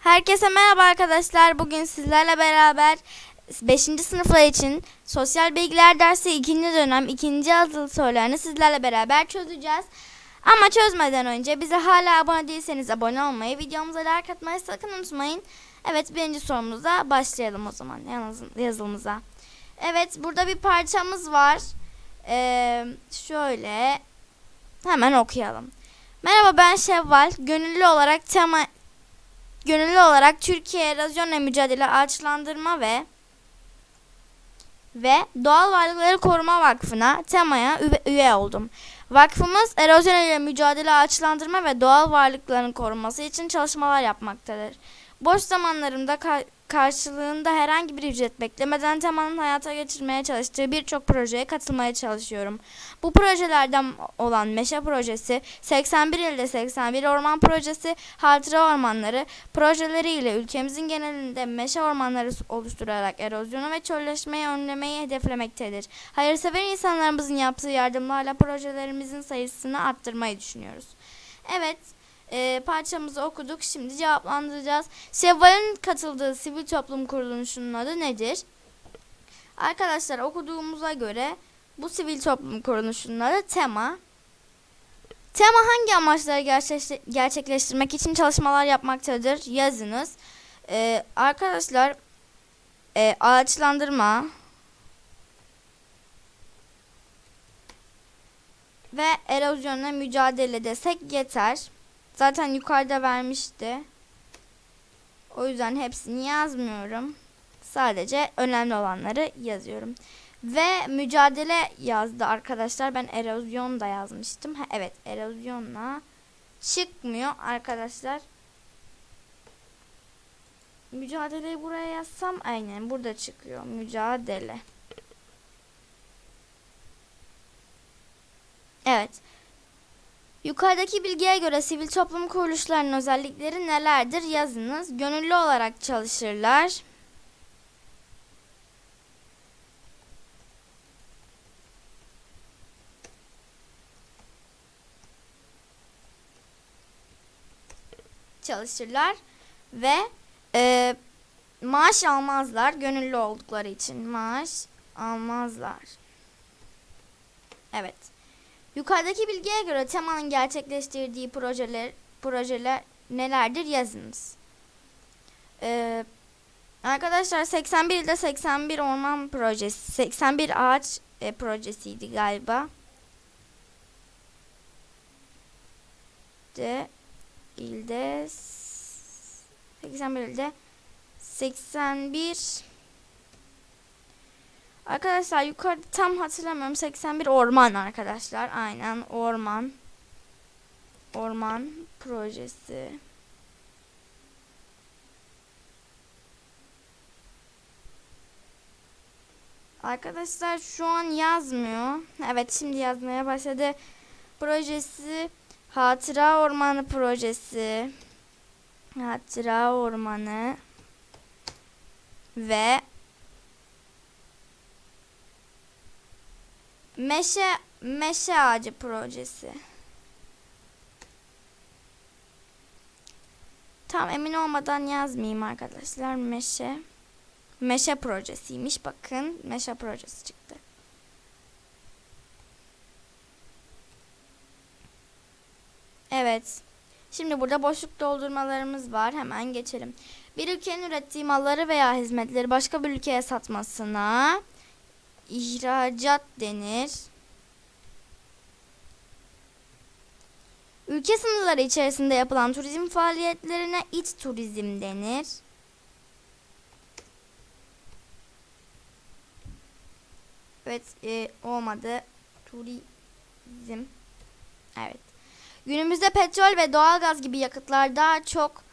Herkese merhaba arkadaşlar. Bugün sizlerle beraber 5. sınıflar için sosyal bilgiler dersi 2. dönem 2. yazılı sorularını sizlerle beraber çözeceğiz. Ama çözmeden önce bize hala abone değilseniz abone olmayı, videomuza like atmayı sakın unutmayın. Evet birinci sorumuza başlayalım o zaman yazılımıza. Evet burada bir parçamız var. Ee, şöyle hemen okuyalım. Merhaba ben Şevval. Gönüllü olarak tema gönüllü olarak Türkiye Erozyonla Mücadele Ağaçlandırma ve ve Doğal Varlıkları Koruma Vakfı'na temaya üye oldum. Vakfımız erozyon ile mücadele ağaçlandırma ve doğal varlıkların korunması için çalışmalar yapmaktadır. Boş zamanlarımda karşılığında herhangi bir ücret beklemeden temanın hayata geçirmeye çalıştığı birçok projeye katılmaya çalışıyorum. Bu projelerden olan Meşe Projesi, 81 ilde 81 Orman Projesi, Hatıra Ormanları projeleriyle ülkemizin genelinde meşe ormanları oluşturarak erozyonu ve çölleşmeyi önlemeyi hedeflemektedir. Hayırsever insanlarımızın yaptığı yardımlarla projelerimizin sayısını arttırmayı düşünüyoruz. Evet, e, parçamızı okuduk. Şimdi cevaplandıracağız. Şevval'in katıldığı sivil toplum kuruluşunun adı nedir? Arkadaşlar okuduğumuza göre bu sivil toplum kuruluşunun adı TEMA. TEMA hangi amaçları gerçekleşti- gerçekleştirmek için çalışmalar yapmaktadır? Yazınız. Ee, arkadaşlar e, ağaçlandırma ve erozyonla mücadele desek yeter. Zaten yukarıda vermişti. O yüzden hepsini yazmıyorum. Sadece önemli olanları yazıyorum. Ve mücadele yazdı arkadaşlar. Ben erozyon da yazmıştım. Ha, evet erozyonla çıkmıyor arkadaşlar. Mücadeleyi buraya yazsam aynen burada çıkıyor. Mücadele. Evet. Yukarıdaki bilgiye göre sivil toplum kuruluşlarının özellikleri nelerdir yazınız. Gönüllü olarak çalışırlar. çalışırlar ve e, maaş almazlar gönüllü oldukları için maaş almazlar. Evet. Yukarıdaki bilgiye göre temanın gerçekleştirdiği projeler projeler nelerdir yazınız. Ee, arkadaşlar 81 ilde 81 orman projesi 81 ağaç e, projesiydi galiba. De ilde s- 81 ilde 81 Arkadaşlar yukarıda tam hatırlamıyorum 81 orman arkadaşlar aynen orman orman projesi Arkadaşlar şu an yazmıyor. Evet şimdi yazmaya başladı. Projesi Hatıra Ormanı projesi. Hatıra Ormanı ve Meşe Meşe Ağacı projesi. Tam emin olmadan yazmayayım arkadaşlar. Meşe Meşe projesiymiş. Bakın Meşe projesi çıktı. Evet. Şimdi burada boşluk doldurmalarımız var. Hemen geçelim. Bir ülkenin ürettiği malları veya hizmetleri başka bir ülkeye satmasına ihracat denir. Ülke sınırları içerisinde yapılan turizm faaliyetlerine iç turizm denir. Evet, e, olmadı. Turizm. Evet. Günümüzde petrol ve doğalgaz gibi yakıtlar daha çok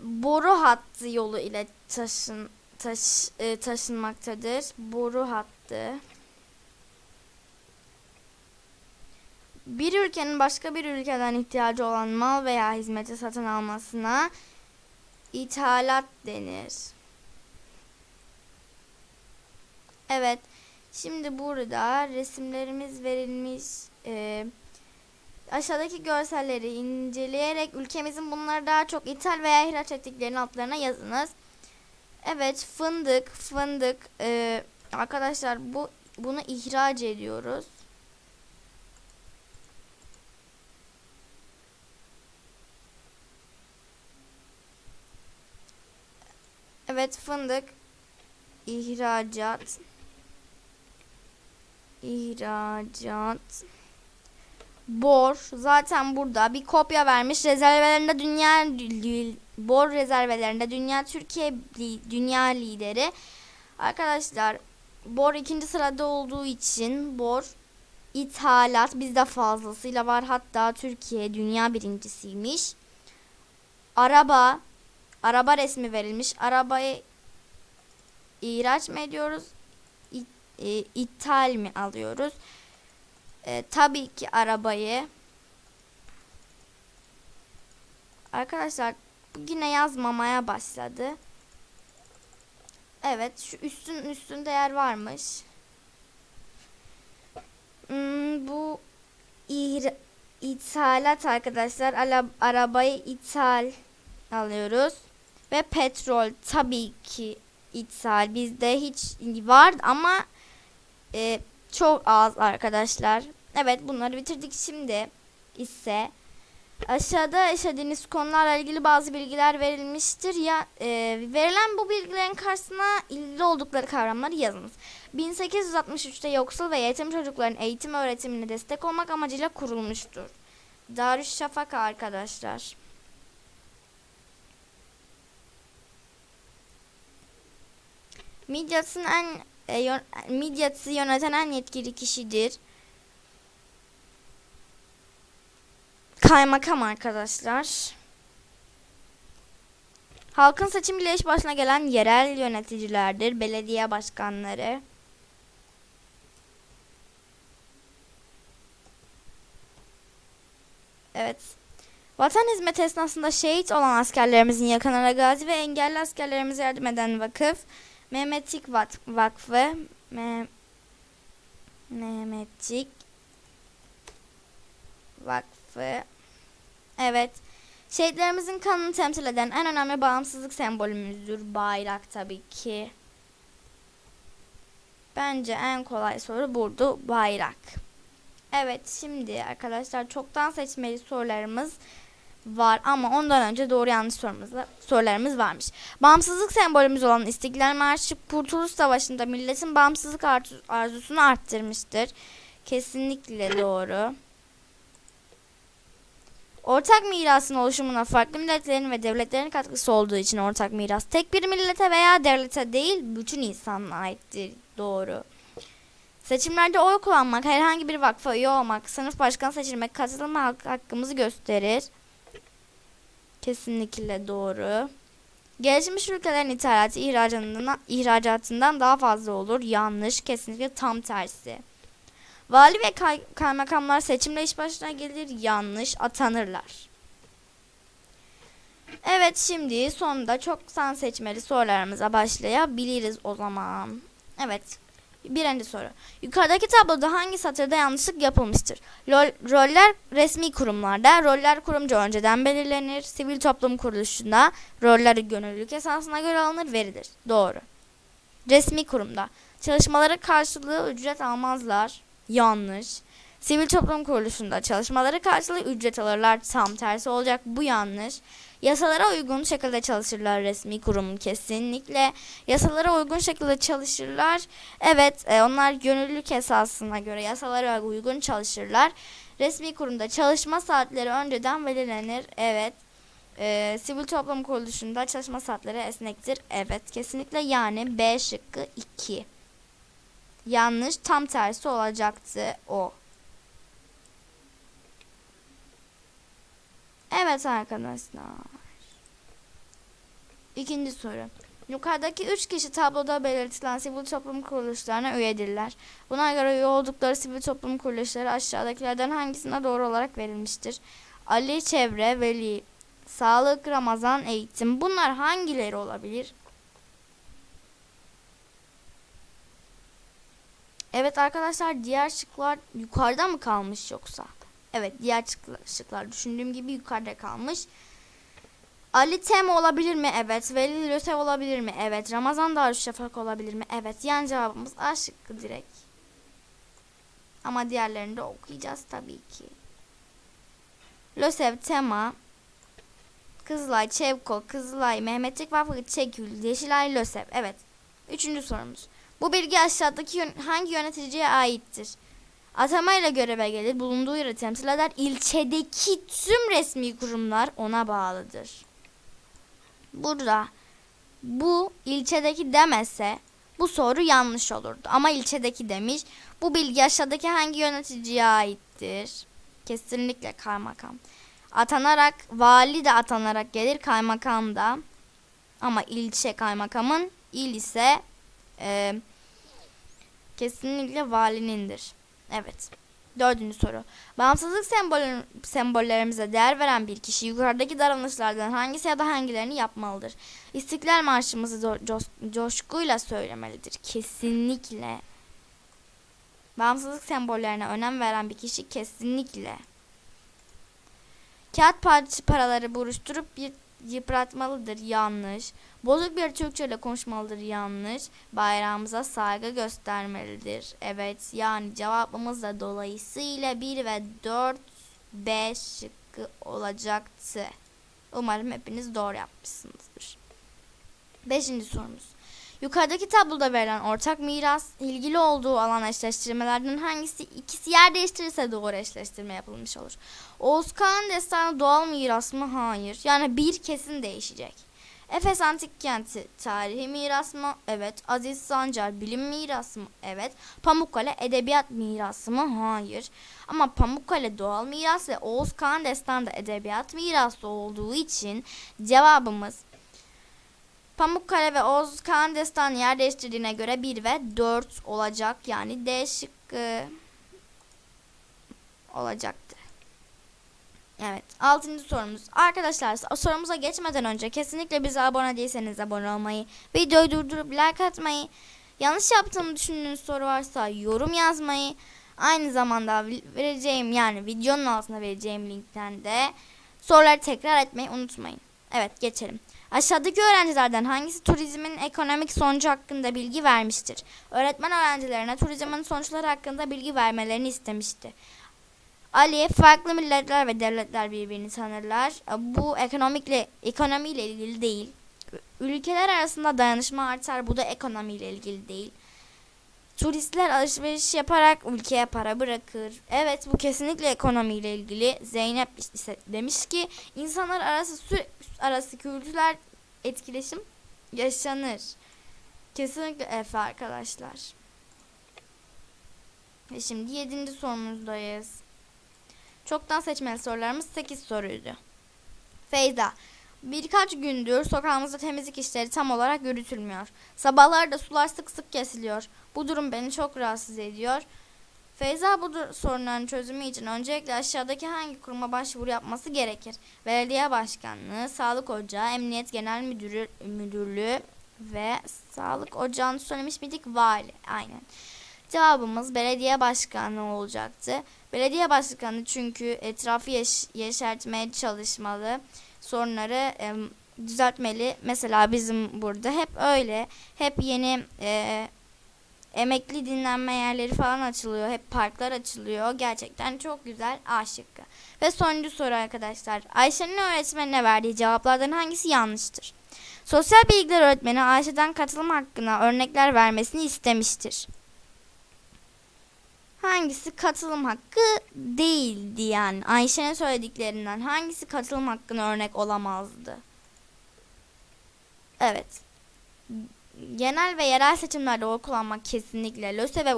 boru hattı yolu ile taşın taş, e, taşınmaktadır. Boru hattı. Bir ülkenin başka bir ülkeden ihtiyacı olan mal veya hizmeti satın almasına ithalat denir. Evet. Şimdi burada resimlerimiz verilmiş. Ee, Aşağıdaki görselleri inceleyerek ülkemizin bunları daha çok ithal veya ihraç ettiklerinin altlarına yazınız. Evet fındık fındık. Ee, arkadaşlar bu bunu ihraç ediyoruz. Evet fındık. İhracat. İhracat. Bor. Zaten burada bir kopya vermiş. Rezervelerinde dünya bor rezervelerinde dünya Türkiye li- dünya lideri. Arkadaşlar bor ikinci sırada olduğu için bor ithalat bizde fazlasıyla var. Hatta Türkiye dünya birincisiymiş. Araba araba resmi verilmiş. Arabayı ihraç mı ediyoruz? İ- e, ithal mi alıyoruz? E, tabii ki arabayı. Arkadaşlar yine yazmamaya başladı. Evet şu üstün üstünde yer varmış. Hmm, bu ihra- ithalat arkadaşlar. Arabayı ithal alıyoruz. Ve petrol tabii ki ithal. Bizde hiç var ama e, çok az arkadaşlar. Evet bunları bitirdik. Şimdi ise aşağıda işlediğiniz konularla ilgili bazı bilgiler verilmiştir. Ya e, verilen bu bilgilerin karşısına ilgili oldukları kavramları yazınız. 1863'te yoksul ve yetim çocukların eğitim öğretimine destek olmak amacıyla kurulmuştur. Darüşşafaka arkadaşlar. Midyat'ın en e, yön, Midyat'ı yöneten en yetkili kişidir. Kaymakam arkadaşlar. Halkın seçimiyle iş başına gelen yerel yöneticilerdir. Belediye başkanları. Evet. Vatan hizmeti esnasında şehit olan askerlerimizin yakınına gazi ve engelli askerlerimize yardım eden vakıf Mehmetçik Vakfı Me Mehmetçik Vakfı Evet. Şehitlerimizin kanını temsil eden en önemli bağımsızlık sembolümüzdür bayrak tabii ki. Bence en kolay soru burada bayrak. Evet şimdi arkadaşlar çoktan seçmeli sorularımız var ama ondan önce doğru yanlış sorumuz, sorularımız varmış. Bağımsızlık sembolümüz olan İstiklal Marşı Kurtuluş Savaşı'nda milletin bağımsızlık arzu- arzusunu arttırmıştır. Kesinlikle doğru. Ortak mirasın oluşumuna farklı milletlerin ve devletlerin katkısı olduğu için ortak miras tek bir millete veya devlete değil bütün insanlığa aittir. Doğru. Seçimlerde oy kullanmak, herhangi bir vakfa üye olmak, sınıf başkanı seçilmek, katılma hak- hakkımızı gösterir. Kesinlikle doğru. Gelişmiş ülkelerin ithalatı ihracatından daha fazla olur. Yanlış. Kesinlikle tam tersi. Vali ve kay- kaymakamlar seçimle iş başına gelir. Yanlış. Atanırlar. Evet şimdi sonunda çok san seçmeli sorularımıza başlayabiliriz o zaman. Evet. Birinci soru. Yukarıdaki tabloda hangi satırda yanlışlık yapılmıştır? Rol- roller resmi kurumlarda, roller kurumcu önceden belirlenir. Sivil toplum kuruluşunda roller gönüllülük esasına göre alınır, verilir. Doğru. Resmi kurumda çalışmaları karşılığı ücret almazlar. Yanlış. Sivil toplum kuruluşunda çalışmaları karşılığı ücret alırlar. Tam tersi olacak. Bu yanlış. Yasalara uygun şekilde çalışırlar resmi kurum kesinlikle. Yasalara uygun şekilde çalışırlar. Evet e, onlar gönüllülük esasına göre yasalara uygun çalışırlar. Resmi kurumda çalışma saatleri önceden belirlenir. Evet. E, sivil toplum kuruluşunda çalışma saatleri esnektir. Evet kesinlikle yani B şıkkı 2. Yanlış tam tersi olacaktı o. Evet arkadaşlar. İkinci soru. Yukarıdaki üç kişi tabloda belirtilen sivil toplum kuruluşlarına üyedirler. Buna göre üye oldukları sivil toplum kuruluşları aşağıdakilerden hangisine doğru olarak verilmiştir? Ali, Çevre, Veli, Sağlık, Ramazan, Eğitim. Bunlar hangileri olabilir? Evet arkadaşlar diğer şıklar yukarıda mı kalmış yoksa? Evet diğer şıklar, düşündüğüm gibi yukarıda kalmış. Ali Tem olabilir mi? Evet. Veli Lösev olabilir mi? Evet. Ramazan Darüşşafak olabilir mi? Evet. Yani cevabımız A şıkkı direkt. Ama diğerlerini de okuyacağız tabii ki. Lösev, Tema, Kızılay, Çevkol, Kızılay, Mehmetçik, Vakfı, Çekül, Yeşilay, Lösev. Evet. Üçüncü sorumuz. Bu bilgi aşağıdaki yön- hangi yöneticiye aittir? Atamayla göreve gelir, bulunduğu yeri temsil eder. İlçedeki tüm resmi kurumlar ona bağlıdır. Burada bu ilçedeki demese bu soru yanlış olurdu. Ama ilçedeki demiş. Bu bilgi aşağıdaki hangi yöneticiye aittir? Kesinlikle kaymakam. Atanarak, vali de atanarak gelir, kaymakam da. Ama ilçe kaymakamın, il ise e, kesinlikle valinindir. Evet. Dördüncü soru. Bağımsızlık sembolü, sembollerimize değer veren bir kişi yukarıdaki davranışlardan hangisi ya da hangilerini yapmalıdır? İstiklal Marşımızı coşkuyla söylemelidir. Kesinlikle. Bağımsızlık sembollerine önem veren bir kişi kesinlikle. Kağıt parça paraları buruşturup bir yıpratmalıdır. Yanlış. Bozuk bir Türkçe ile konuşmalıdır. Yanlış. Bayrağımıza saygı göstermelidir. Evet. Yani cevabımız da dolayısıyla 1 ve 4 B şıkkı olacaktı. Umarım hepiniz doğru yapmışsınızdır. Beşinci sorumuz. Yukarıdaki tabloda verilen ortak miras ilgili olduğu alan eşleştirmelerden hangisi ikisi yer değiştirirse doğru eşleştirme yapılmış olur. Oğuz Kağan destanı doğal miras mı? Hayır. Yani bir kesin değişecek. Efes Antik Kenti tarihi miras mı? Evet. Aziz Sancar bilim mirası mı? Evet. Pamukkale edebiyat mirası mı? Hayır. Ama Pamukkale doğal miras ve Oğuz Kağan destanı da edebiyat mirası olduğu için cevabımız Pamukkale ve Oğuz Kağan destanı yer değiştirdiğine göre 1 ve 4 olacak. Yani D şıkkı olacaktı. Evet. Altıncı sorumuz. Arkadaşlar sorumuza geçmeden önce kesinlikle bize abone değilseniz abone olmayı, videoyu durdurup like atmayı, yanlış yaptığımı düşündüğünüz soru varsa yorum yazmayı, aynı zamanda vereceğim yani videonun altına vereceğim linkten de soruları tekrar etmeyi unutmayın. Evet geçelim. Aşağıdaki öğrencilerden hangisi turizmin ekonomik sonucu hakkında bilgi vermiştir? Öğretmen öğrencilerine turizmin sonuçları hakkında bilgi vermelerini istemişti. Ali farklı milletler ve devletler birbirini tanırlar. Bu ekonomikle ekonomiyle ilgili değil. Ülkeler arasında dayanışma artar. Bu da ekonomiyle ilgili değil. Turistler alışveriş yaparak ülkeye para bırakır. Evet bu kesinlikle ekonomiyle ilgili. Zeynep ise demiş ki insanlar arası süre, arası kültürler etkileşim yaşanır. Kesinlikle Efe arkadaşlar. Ve şimdi yedinci sorumuzdayız. Çoktan seçmeli sorularımız 8 soruydu. Feyza. Birkaç gündür sokağımızda temizlik işleri tam olarak yürütülmüyor. Sabahları da sular sık sık kesiliyor. Bu durum beni çok rahatsız ediyor. Feyza bu sorunların çözümü için öncelikle aşağıdaki hangi kuruma başvuru yapması gerekir? Belediye Başkanlığı, Sağlık Ocağı, Emniyet Genel Müdürü, Müdürlüğü ve Sağlık Ocağı'nı söylemiş miydik? Vali. Aynen. Cevabımız belediye başkanlığı olacaktı. Belediye başkanı çünkü etrafı yeş yeşertmeye çalışmalı. Sorunları e, düzeltmeli. Mesela bizim burada hep öyle. Hep yeni e, emekli dinlenme yerleri falan açılıyor. Hep parklar açılıyor. Gerçekten çok güzel. A şıkkı. Ve sonuncu soru arkadaşlar. Ayşe'nin öğretmenine verdiği cevaplardan hangisi yanlıştır? Sosyal bilgiler öğretmeni Ayşe'den katılım hakkında örnekler vermesini istemiştir. Hangisi katılım hakkı değildi yani. Ayşe'nin söylediklerinden hangisi katılım hakkına örnek olamazdı? Evet. Genel ve yerel seçimlerde oy kullanmak kesinlikle, LÖSE ve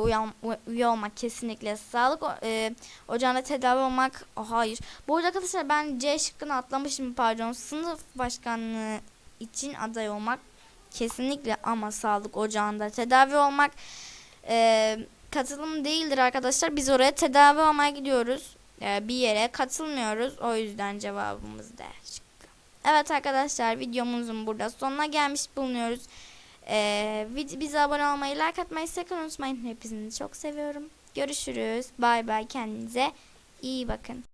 üye olmak kesinlikle, sağlık e, ocağında tedavi olmak oh, hayır. Bu arada arkadaşlar ben C şıkkını atlamışım pardon. Sınıf başkanlığı için aday olmak kesinlikle ama sağlık ocağında tedavi olmak e, katılım değildir arkadaşlar. Biz oraya tedavi olmaya gidiyoruz. E, bir yere katılmıyoruz. O yüzden cevabımız D şıkkı. Evet arkadaşlar videomuzun burada sonuna gelmiş bulunuyoruz. Ee, bize abone olmayı, like atmayı sakın unutmayın. Hepinizi çok seviyorum. Görüşürüz. Bay bay. Kendinize iyi bakın.